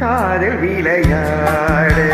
காதல் விளையாட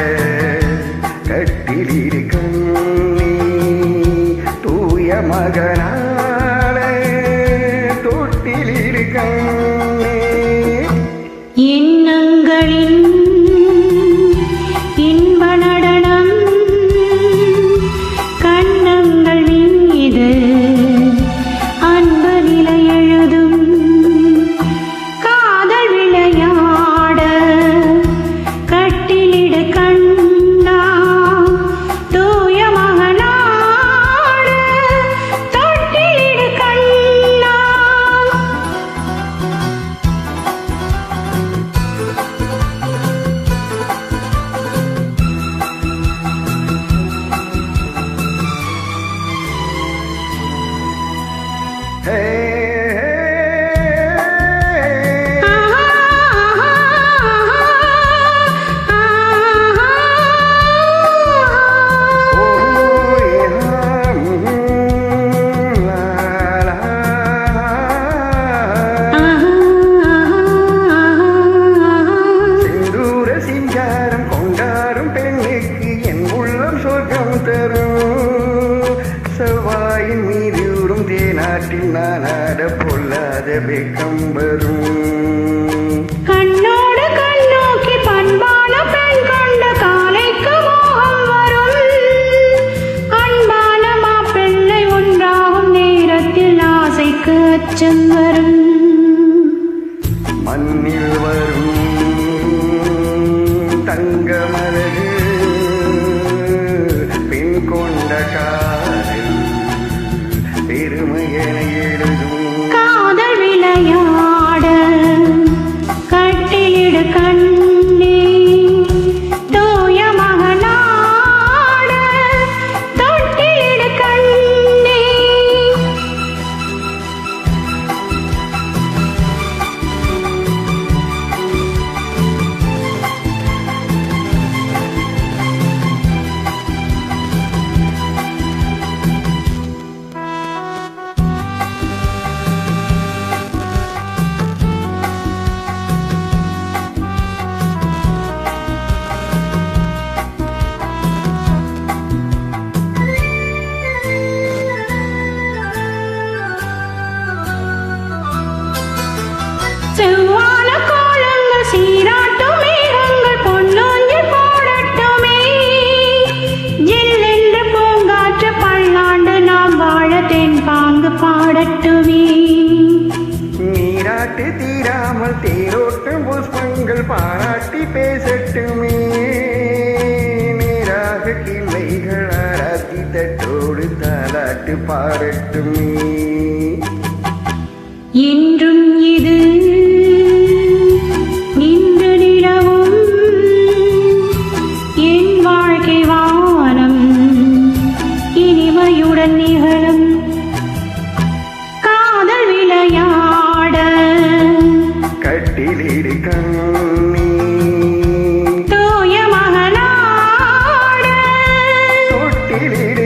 தரும். செவ்வாயின் மீது ஊறும் தேனாட்டில் நான் ஆட பொல்லாத வெக்கம் வரும். கண்ணோடு கண்ணோக்கி பண்பான பெண் கொண்ட காலைக்கு மோகம் வரும். அன்பான மாப்பிள்ளை ஒன்றாகும் நேரத்தில் ஆசைக்கு அச்சம் வரும். மண்ணில் வரும் தங்க காதல் விளையா தென் பாங்கு பாடட்டுமே. நீராட்டு தீராமல் தேரோட்டும் புஷ்பங்கள் பாராட்டி பேசட்டுமே. நேராக கிளைகள் ஆராத்தி தட்டோடு தாலாட்டு பாடட்டுமே. என்றும் இது நின்று கண்ணிலிடு கண்ணி தூய மகனாடு. தொட்டிலிடு